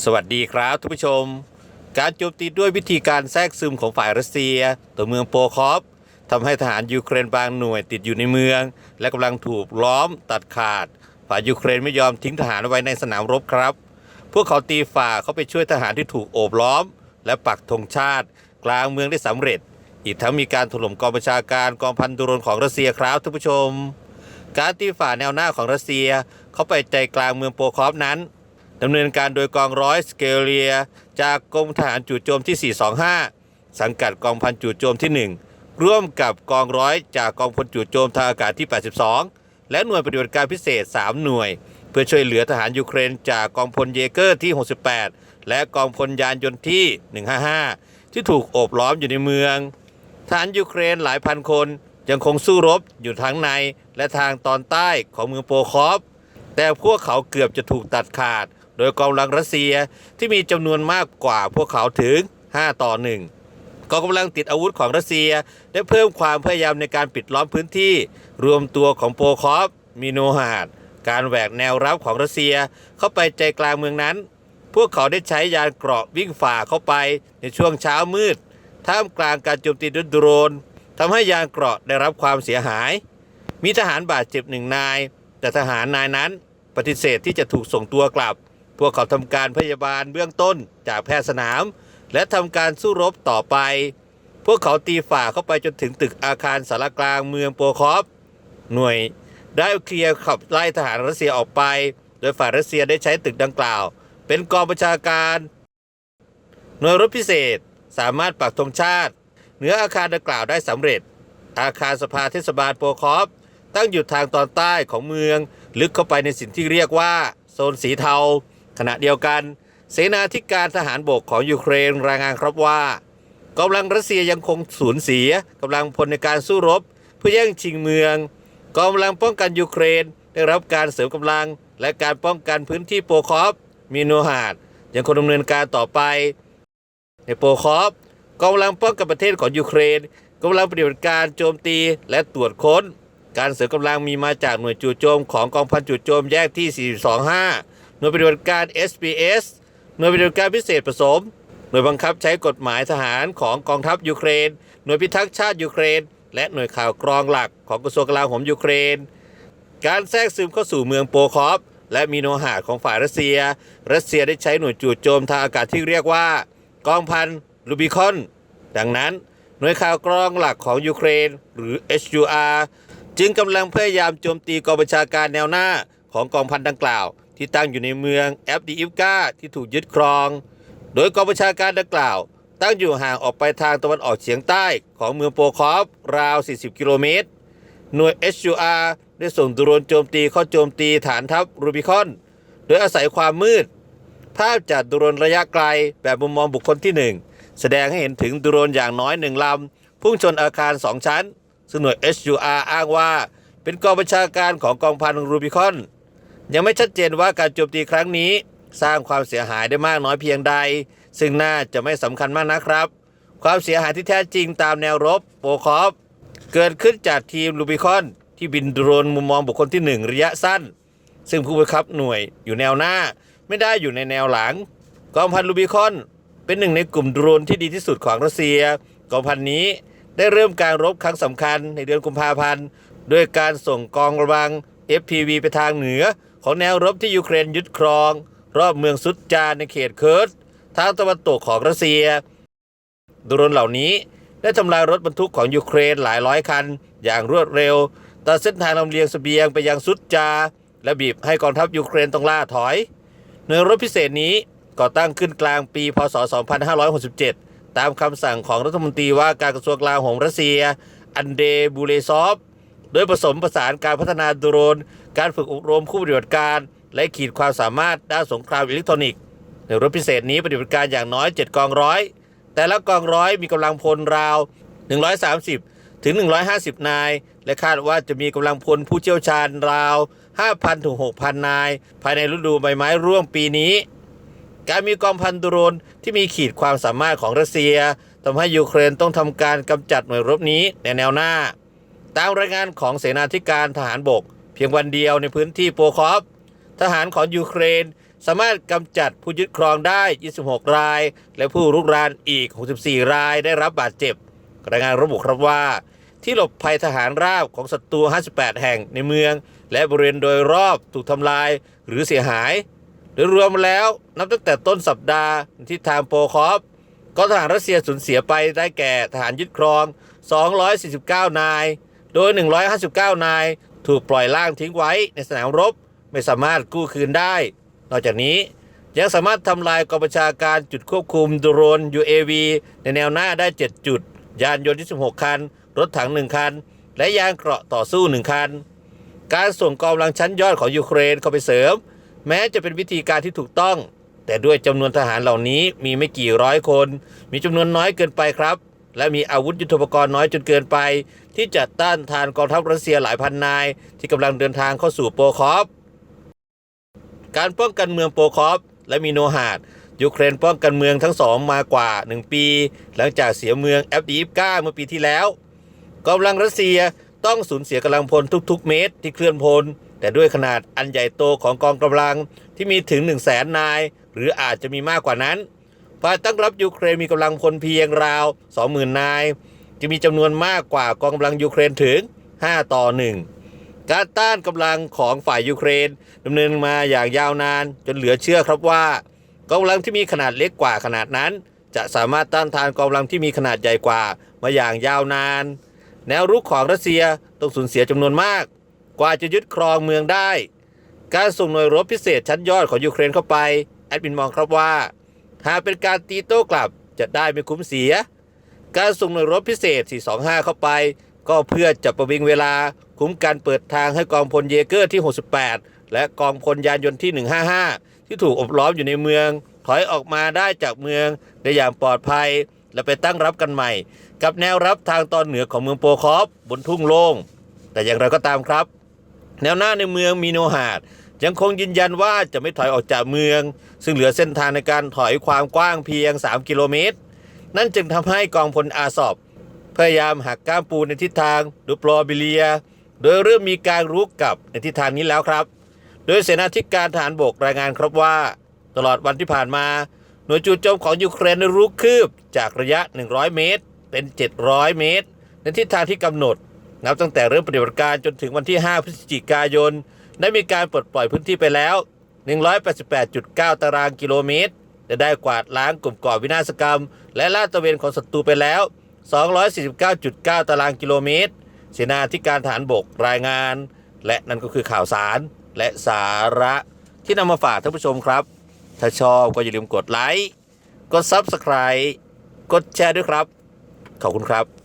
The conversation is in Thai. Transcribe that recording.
สวัสดีครับทุกผู้ชม การโจมตีด้วยวิธีการแทรกซึมของฝ่ายรัสเซีย ตัวเมืองโปคอฟทำให้ทหารยูเครนบางหน่วยติดอยู่ในเมือง และกำลังถูกล้อมตัดขาด ฝ่ายยูเครนไม่ยอมทิ้งทหารไว้ในสนามรบครับ พวกเขาตีฝ่าเข้าไปช่วยทหารที่ถูกโอบล้อม และปักธงชาติ กลางเมืองได้สำเร็จ อีกทั้งมีการถล่มกองประชาการกองพันดุรนของรัสเซียครับท่านผู้ชม การตีฝ่าแนวหน้าของรัสเซียเข้าไปใจกลางเมืองโปคอฟนั้น ดำเนินการโดยกองร้อยสเกเลีย จากกรมทหารจู่โจมที่ 425 สังกัดกองพันจู่โจมที่ 1 ร่วมกับกองร้อยจากกองพลจู่โจมทางอากาศที่ 82 และหน่วยปฏิบัติการพิเศษ 3 หน่วย เพื่อช่วยเหลือทหารยูเครน จากกองพลเยเกอร์ที่ 68 และกองพลยานยนต์ที่ 155 ที่ถูกโอบล้อมอยู่ในเมือง ทหารยูเครนหลายพันคนยังคงสู้รบอยู่ทั้งในและทางตอนใต้ของเมืองโปคอฟแต่พวกเขาเกือบจะถูกตัดขาด โดยกองกำลังรัสเซียที่มีจำนวนมากกว่าพวกเขาถึง 5 ต่อ 1กองกำลังติดอาวุธของรัสเซียได้เพิ่มความพยายามในการปิดล้อมพื้นที่ รวมตัวของโปคอฟมีโนฮาดการแหวกแนวรับของรัสเซียเข้าไปใจกลางเมืองนั้น พวกเขาได้ใช้ยานเกราะวิ่งฝ่าเข้าไปในช่วงเช้ามืด ท่ามกลางการโจมตีด้วยโดรนทำให้ยานเกราะได้รับความเสียหาย มีทหารบาดเจ็บหนึ่งนาย แต่ทหารนายนั้นปฏิเสธที่จะถูกส่งตัวกลับ วกเขาทำการพยาบาลเบื้องต้นจากแพทย์สนาม และทำการสู้รบต่อไป พวกเขาตีฝ่าเข้าไปจนถึงตึกอาคารสารกลางเมืองโปคอฟหน่วยได้เคลียร์ขับไล่ทหารรัสเซียออกไป โดยฝ่ายรัสเซียได้ใช้ตึกดังกล่าว เป็นกองประชาการ หน่วยรบพิเศษสามารถปักธงชาติ เหนืออาคารดังกล่าวได้สำเร็จ อาคารสภาเทศบาลโปคอฟตั้งอยู่ทางตอนใต้ของเมือง ลึกเข้าไปในสิ่งที่เรียกว่า โซนสีเทา ณะเดียวกัน เสนาธิการทหารบกของยูเครนรายงานครับว่ากำลังรัสเซียยังคงสูญเสียกำลังพลในการสู้รบ เพื่อแย่งชิงเมืองกองกำลังป้องกันยูเครนได้รับการเสริมกำลัง และการป้องกันพื้นที่โปคอฟมีโนฮาดยังคงดำเนินการต่อไป ในโปคอฟกองกำลังป้องกันประเทศของยูเครนกำลังปฏิบัติการโจมตีและตรวจค้น การเสริมกำลังมีมาจากหน่วยจู่โจมของกองพันจู่โจมแยกที่ 425 น่วยปฏิบัติการ SPS หน่วยปฏิบัติการพิเศษผสม หน่วยบังคับใช้กฎหมายทหารของกองทัพยูเครน หน่วยพิทักษ์ชาติยูเครน และหน่วยข่าวกรองหลักของกระทรวงกลาโหมยูเครน การแทรกซึมเข้าสู่เมืองโปคอฟและมีโนหาดของฝ่ายรัสเซีย รัสเซียได้ใช้หน่วยจู่โจมทางอากาศที่เรียกว่า กองพันลูบิคอน ดังนั้นหน่วยข่าวกรองหลักของยูเครน หรือ HUR จึงกำลังพยายามโจมตีกองบัญชาการแนวหน้าของกองพันดังกล่าว ที่ตั้งอยู่ในเมืองแอฟดีอิฟกาที่ถูกยึดครอง โดยกองบัญชาการดังกล่าว ตั้งอยู่ห่างออกไปทางตะวันออกเฉียงใต้ของเมืองโปคอฟราว 40 กิโลเมตร หน่วย HUR ได้ส่งโดรนโจมตีเข้าโจมตีฐานทัพรูบิคอน โดยอาศัยความมืด ภาพจากโดรนระยะไกลแบบมุมมองบุคคลที่ 1 แสดงให้เห็นถึงโดรนอย่างน้อยหนึ่งลำพุ่งชนอาคาร 2 ชั้น ซึ่งหน่วย HUR อ้างว่าเป็นกองบัญชาการของกองพันรูบิคอน ยังไม่ชัดเจนว่าการโจมตีครั้งนี้ สร้างความเสียหายได้มากน้อยเพียงใด ซึ่งน่าจะไม่สำคัญมากนะครับ ความเสียหายที่แท้จริงตามแนวรบโปคอฟเกิดขึ้นจากทีมลูบิคอน ที่บินโดรนมุมมองบุคคลที่ 1 ระยะสั้น ซึ่งผู้บังคับหน่วยอยู่แนวหน้า ไม่ได้อยู่ในแนวหลัง กองพันลูบิคอน เป็นหนึ่งในกลุ่มโดรนที่ดีที่สุดของรัสเซีย กองพันนี้ได้เริ่มการรบครั้งสำคัญในเดือนกุมภาพันธ์ด้วยการส่งกองกำลัง FPV ไปทางเหนือ ของแนวรบที่ยูเครนยึดครอง รอบเมืองซุดจานในเขตเคิร์ดทางตะวันตกของรัสเซียโดรนเหล่านี้ได้ทำลายรถบรรทุกของยูเครนหลายร้อยคัน อย่างรวดเร็วตัดเส้นทางลำเลียงสเสบียงไปยังซุดจา และบีบให้กองทัพยูเครนต้องล่าถอยหน่วยรบพิเศษนี้ก่อตั้งขึ้นกลางปี พศ 2567 ตามคำสั่งของรัฐมนตรีว่าการกระทรวงกลาโหมรัสเซีย อันเดบูเลซอฟ โดยผสมผสานการพัฒนาโดรน การฝึกอบรมผู้ปฏิบัติการ และขีดความสามารถด้านสงครามอิเล็กทรอนิกส์หน่วยรบพิเศษนี้ปฏิบัติการอย่างน้อย 7 กองร้อย แต่ละกองร้อยมีกำลังพลราว 130 ถึง 150 นาย และคาดว่าจะมีกำลังพลผู้เชี่ยวชาญราว 5,000 ถึง 6,000 นาย ภายในฤดูใบไม้ร่วงปีนี้ การมีกองพันโดรนที่มีขีดความสามารถของรัสเซียทำให้ยูเครนต้องทำการกำจัดหน่วยรบนี้ในแนวหน้า ตามรายงานของเสนาธิการทหารบก พียงวันเดียวในพื้นที่โปคอฟทหารของยูเครน สามารถกำจัดผู้ยึดครองได้ 26 ราย และผู้รุกรานอีก 64 รายได้รับบาดเจ็บ รายงานระบุครับว่า ที่หลบภัยทหารราบของศัตรู 58 แห่งในเมือง และบริเวณโดยรอบถูกทำลายหรือเสียหาย โดยรวมแล้วนับตั้งแต่ต้นสัปดาห์ที่ทางโปคอฟกองทหารรัสเซียสูญเสียไปได้แก่ทหารยึดครอง 249 นาย โดย 159 นาย ถูกปล่อยล่างทิ้งไว้ในสนามรบ ไม่สามารถกู้คืนได้ นอกจากนี้ยังสามารถทำลายกองบัญชาการจุดควบคุมโดรน UAV ในแนวหน้าได้ 7 จุด ยานยนต์26คัน รถถัง 1 คัน และยานเกราะต่อสู้ 1 คัน การส่งกองกำลังชั้นยอดของยูเครนเข้าไปเสริม แม้จะเป็นวิธีการที่ถูกต้อง แต่ด้วยจำนวนทหารเหล่านี้มีไม่กี่ร้อยคน มีจำนวนน้อยเกินไปครับ และมีอาวุธยุทโธปกรณ์น้อยจนเกินไป ที่จะต้านทานกองทัพรัสเซียหลายพันนาย ที่กำลังเดินทางเข้าสู่โปคอฟการป้องกันเมืองโปคอฟและมิโนฮาดยูเครนป้องกันเมืองทั้งสองมากว่า 1 ปี หลังจากเสียเมืองแอฟดีฟกาเมื่อปีที่แล้วกำลังรัสเซียต้องสูญเสียกำลังพลทุกๆ เมตรที่เคลื่อนพล แต่ด้วยขนาดอันใหญ่โตของกองกำลังที่มีถึง 1 0 0 0 0แสนนาย หรืออาจจะมีมากกว่านั้น ฝ่ายตั้งรับยูเครนมีกำลังพลเพียงราว 20,000 นาย จะมีจำนวนมากกว่ากองกำลังยูเครนถึง 5 ต่อ 1 การต้านกำลังของฝ่ายยูเครนดำเนินมาอย่างยาวนานจนเหลือเชื่อครับว่ากองกำลังที่มีขนาดเล็กกว่าขนาดนั้น จะสามารถต้านทานกองกำลังที่มีขนาดใหญ่กว่ามาอย่างยาวนาน แนวรุกของรัสเซียต้องสูญเสียจำนวนมาก กว่าจะยึดครองเมืองได้ การส่งหน่วยรบพิเศษชั้นยอดของยูเครนเข้าไปแอดมินมองครับว่า หากเป็นการตีโต้กลับจะได้ไม่คุ้มเสีย การส่งหน่วยรบพิเศษ 425 เข้าไป ก็เพื่อจะประวิงเวลาคุ้มกันเปิดทางให้กองพลเยเกอร์ที่ 68 และกองพลยานยนต์ที่ 155 ที่ถูกอบล้อมอยู่ในเมือง ถอยออกมาได้จากเมืองได้อย่างปลอดภัย และไปตั้งรับกันใหม่ กับแนวรับทางตอนเหนือของเมืองโปคอฟบนทุ่งโล่งแต่อย่างไรก็ตามครับ แนวหน้าในเมืองมีโนฮาด ยังคงยืนยันว่าจะไม่ถอยออกจากเมือง ซึ่งเหลือเส้นทางในการถอยความกว้างเพียง 3 กิโลเมตร นั่นจึงทำให้กองพลอาซอบ พยายามหักก้ามปูในทิศทางดูปลอบิเลีย โดยเริ่มมีการรุกกลับในทิศทางนี้แล้วครับ โดยเสนาธิการทหารบกรายงานครับว่า ตลอดวันที่ผ่านมา หน่วยจู่โจมของยูเครนรุกคืบจากระยะ 100 เมตร เป็น 700 เมตร ในทิศทางที่กำหนดนับตั้งแต่เริ่มปฏิบัติการจนถึงวันที่ 5 พฤศจิกายน ได้มีการปลดปล่อยพื้นที่ไปแล้ว 188.9 ตารางกิโลเมตรและได้กวาดล้างกลุ่มก่อวินาศกรรม และลาดตระเวนของศัตรูไปแล้ว 249.9 ตารางกิโลเมตร เสนาธิการฐานบกรายงาน และนั่นก็คือข่าวสารและสาระที่นำมาฝากท่านผู้ชมครับ ถ้าชอบก็อย่าลืมกดไลค์ กด Subscribe กดแชร์ด้วยครับ ขอบคุณครับ